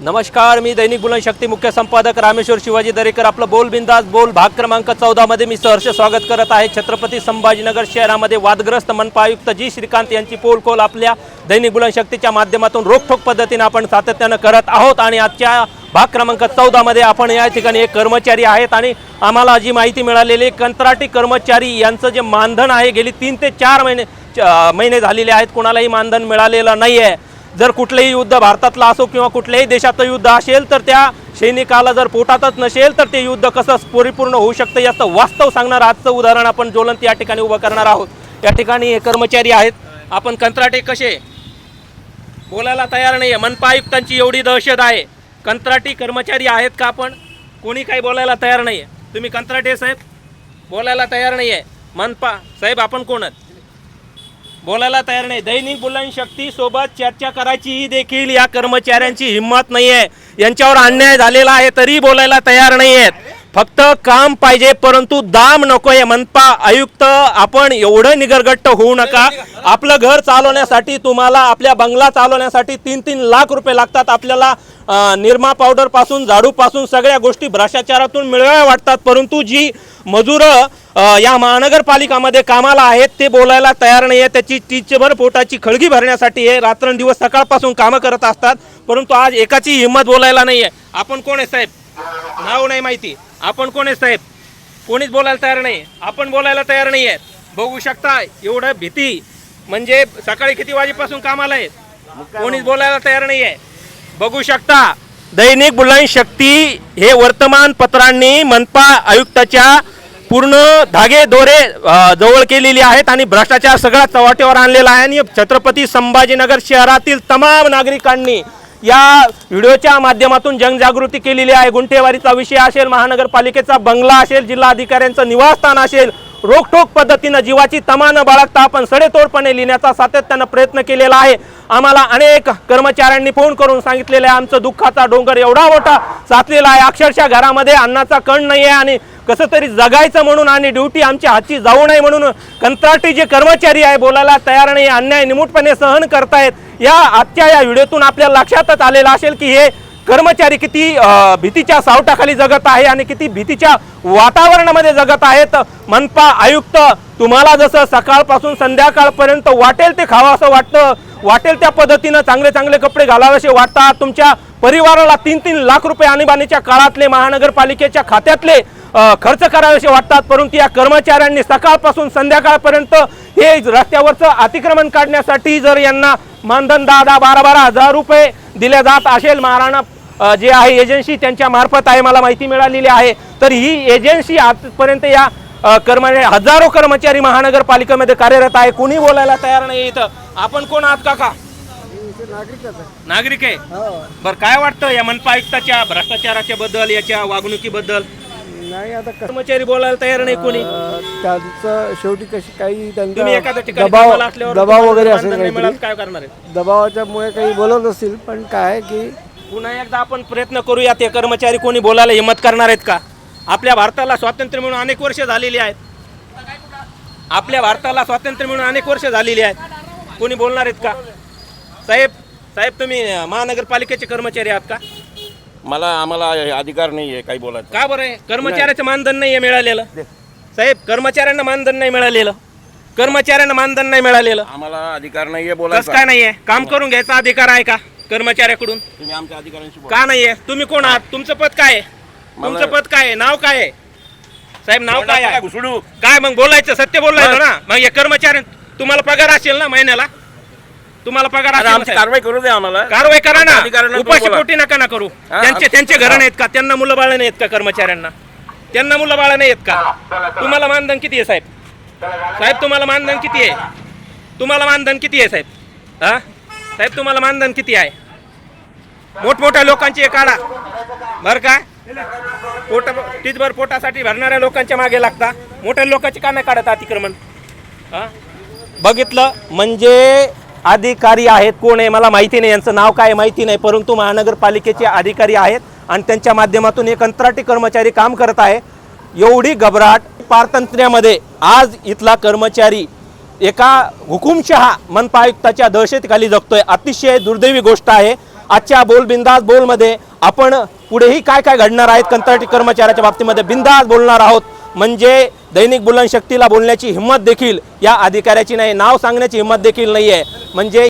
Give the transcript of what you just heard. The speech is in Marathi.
नमस्कार मी दैनिक बुलंद मुख्य संपादक रामेश्वर शिवाजी दरेकर. आपलं बोल बिंदास बोल भाग क्रमांक चौदामध्ये मी सहर्ष स्वागत करत आहे. छत्रपती संभाजीनगर शहरामध्ये वादग्रस्त मनपा आयुक्त जी. श्रीकांत यांची पोलकोल आपल्या दैनिक बुलंद माध्यमातून रोखठोक पद्धतीने आपण सातत्यानं करत आहोत. आणि आजच्या भाग क्रमांक चौदामध्ये आपण या ठिकाणी एक कर्मचारी आहेत आणि आम्हाला जी माहिती मिळालेली कंत्राटी कर्मचारी यांचं जे मानधन आहे गेली तीन ते चार महिने च- महिने झालेले आहेत. कोणालाही मानधन मिळालेलं नाही आहे जर कुठलंही युद्ध भारतातलं असो किंवा कुठल्याही देशाचं युद्ध असेल तर त्या सैनिकाला जर पोटातच नसेल तर ते युद्ध कसं परिपूर्ण होऊ शकतं याचं वास्तव सांगणार आजचं उदाहरण आपण ज्वलंत या ठिकाणी उभं करणार आहोत. या ठिकाणी हे कर्मचारी आहेत. आपण कंत्राटे कसे? बोलायला तयार नाही आहे मनपा आयुक्तांची एवढी दहशत आहे. कंत्राटी कर्मचारी आहेत का आपण? कोणी काही बोलायला तयार नाही आहे तुम्ही कंत्राटे साहेब? बोलायला तयार नाही आहे मनपा साहेब आपण कोण आहात? बोलायला तयार नाही. दैनिक बुलंद शक्ती सोबत चर्चा करायची ही देखील या कर्मचाऱ्यांची हिंमत नाही आहे यांच्यावर अन्याय झालेला आहे तरी बोलायला तयार नाही आहेत फक्त काम पाहिजे परंतु दाम नको आहे मनपा आयुक्त आपण एवढं निगरगट्ट होऊ नका. आपलं घर चालवण्यासाठी तुम्हाला आपल्या बंगला चालवण्यासाठी तीन तीन लाख रुपये लागतात आपल्याला. निरमा पावडरपासून झाडूपासून सगळ्या गोष्टी भ्रष्टाचारातून मिळव्या वाटतात. परंतु जी मजुरं या महानगरपालिकामध्ये कामाला आहेत ते बोलायला तयार नाही आहे त्याची टीचभर पोटाची खळगी भरण्यासाठी हे रात्रंदिवस सकाळपासून कामं करत असतात. परंतु आज एकाची हिंमत बोलायला नाही आहे आपण कोण आहे साहेब? नाव नाही माहिती. आपण कोण आहे साहेब? कोणीच बोलायला तयार नाही आपण बोलायला तयार नाही आहे बघू शकता एवढं भीती. म्हणजे सकाळी किती वाजेपासून कामाला आहे कोणीच बोलायला तयार नाही आहे बघू शकता दैनिक बुलंद शक्ती हे वर्तमानपत्रांनी मनपा आयुक्ताच्या पूर्ण धागे दोरे जवळ केलेली आहेत आणि भ्रष्टाचार सगळा चव्हाट्यावर आणलेला आहे. आणि छत्रपती संभाजीनगर शहरातील तमाम नागरिकांनी या व्हिडिओच्या माध्यमातून जनजागृती केलेली आहे. गुंठेवारीचा विषय असेल महानगरपालिकेचा बंगला असेल जिल्हा अधिकाऱ्यांचं निवासस्थान असेल रोखोक पद्धतीनं जीवाची तमा न बाळगता आपण सडेतोडपणे लिहिण्याचा सातत्यानं प्रयत्न केलेला आहे. आम्हाला अनेक कर्मचाऱ्यांनी फोन करून सांगितलेलं आहे आमचं दुःखाचा डोंगर एवढा मोठा साचलेला आहे. अक्षरशः घरामध्ये अन्नाचा कण नाही आहे आणि कसं तरी जगायचं म्हणून आणि ड्युटी आमच्या हातची जाऊ नये म्हणून कंत्राटी जे कर्मचारी आहे बोलायला तयार नाही अन्याय निमूटपणे सहन करतायत. या आजच्या या व्हिडिओतून आपल्या लक्षातच आलेलं असेल की हे कर्मचारी किती भीतीच्या सावटाखाली जगत आहे आणि किती भीतीच्या वातावरणामध्ये जगत आहेत मनपा आयुक्त तुम्हाला जसं सकाळपासून संध्याकाळपर्यंत वाटेल ते खावं असं वाटतं वाटेल त्या पद्धतीनं चांगले चांगले कपडे घालावेसे वाटतात. तुमच्या परिवाराला तीन तीन लाख रुपये आणीबाणीच्या काळातले महानगरपालिकेच्या खात्यातले खर्च करावेसे वाटतात. परंतु या कर्मचाऱ्यांनी सकाळपासून संध्याकाळपर्यंत हे रस्त्यावरचं अतिक्रमण काढण्यासाठी जर यांना मानधन दहा दहा बारा बारा हजार रुपये दिले जात असेल महाराणा जे आहे एजन्सी त्यांच्या मार्फत आहे मला माहिती मिळालेली आहे. तर ही एजन्सी आजपर्यंत या अ, कर्मचारी हजारो कर्मचारी महानगरपालिकेमध्ये कार्यरत आहे. कुणी बोलायला तयार नाही इथं. आपण कोण आहात काका? नागरिक आहे? बर काय वाटतं या मनपा आयुक्ताच्या भ्रष्टाचाराच्या बद्दल याच्या वागणुकीबद्दल? नाही आता कर्मचारी बोलायला तयार नाही कोणी. त्यांचं शेवटी कशी काही दबाव दबाव वगैरे असेल काय करणार आहे? दबावाच्या मुळे काही बोलत असतील पण काय की पुन्हा एकदा आपण प्रयत्न करूया ते कर्मचारी कोणी बोलायला हिंमत करणार आहेत का? आपल्या भारताला स्वातंत्र्य मिळून अनेक वर्ष झालेली आहेत. आपल्या भारताला स्वातंत्र्य मिळून अनेक वर्ष झालेली आहेत. कोणी बोलणार आहेत का? साहेब साहेब तुम्ही महानगरपालिकेचे कर्मचारी आहात का? मला आम्हाला अधिकार नाही आहे काही बोलायचं. का बरं? आहे कर्मचाऱ्याचं मानधन नाही आहे मिळालेलं. साहेब कर्मचाऱ्यांना मानधन नाही मिळालेलं. कर्मचाऱ्यांना मानधन नाही मिळालेलं. आम्हाला अधिकार नाही आहे बोलायचं काय नाहीये? काम करून घ्यायचा अधिकार आहे का? कर्मचाऱ्याकडून? तुम्ही आमच्या अधिकाऱ्यांशी बोला. का नाहीये? तुम्ही कोण आहात? तुमचं पद काय आहे? तुमचं पद काय आहे? नाव काय आहे? साहेब नाव काय आहे? घुसडू? काय मग बोलायचं? सत्य बोलायचं ना? मग या कर्मचारी तुम्हाला पगार असेल ना महिन्याला? तुम्हाला पगार आता असेल ना आमची साहेब? कारवाई करू दे आम्हाला. कारवाई करा ना. आमच्या अधिकाऱ्यांना उपाशी बोला. पोटी नका ना करू. हा, त्यांचे आम- त्यांचे घरं नाहीत का? त्यांना मुलं बाळ नाहीत का कर्मचाऱ्यांना? त्यांना मुलं बाळ नाहीत का? तुम्हाला मानधन किती आहे साहेब? साहेब तुम्हाला मानधन किती आहे? तुम्हाला मानधन किती आहे साहेब? हा? साहेब तुम्हाला मानधन किती आहे? मोठमोठ्या लोकांची हे काढा. बरं का? पोट टीचभर पोटासाठी भरणाऱ्या लोकांच्या मागे लागता. मोठ्या लोकांची का नाही काढत अतिक्रमण. हां? बघितलं? म्हणजे अधिकारी आहेत कोण आहे? मला माहिती नाही. यांचं नाव काय आहे माहिती नाही. परंतु महानगरपालिकेचे अधिकारी आहेत आणि त्यांच्या माध्यमातून एक कंत्राटी कर्मचारी काम करत आहे. एवढी घबराट पारतंत्र्यामध्ये आज इथला कर्मचारी एका हुकुमशहा मनपा आयुक्ताच्या दहशतीखाली जगतोय. अतिशय दुर्दैवी गोष्ट आहे. आजच्या बोल बिंदास बोलमध्ये आपण पुढेही काय काय घडणार आहेत कंत्राटी कर्मचाऱ्याच्या बाबतीमध्ये बिंदास बोलणार आहोत. म्हणजे दैनिक बुलनशक्तीला बोलण्याची हिंमत देखील या अधिकाऱ्याची नाही नाव सांगण्याची हिंमत देखील नाही आहे म्हणजे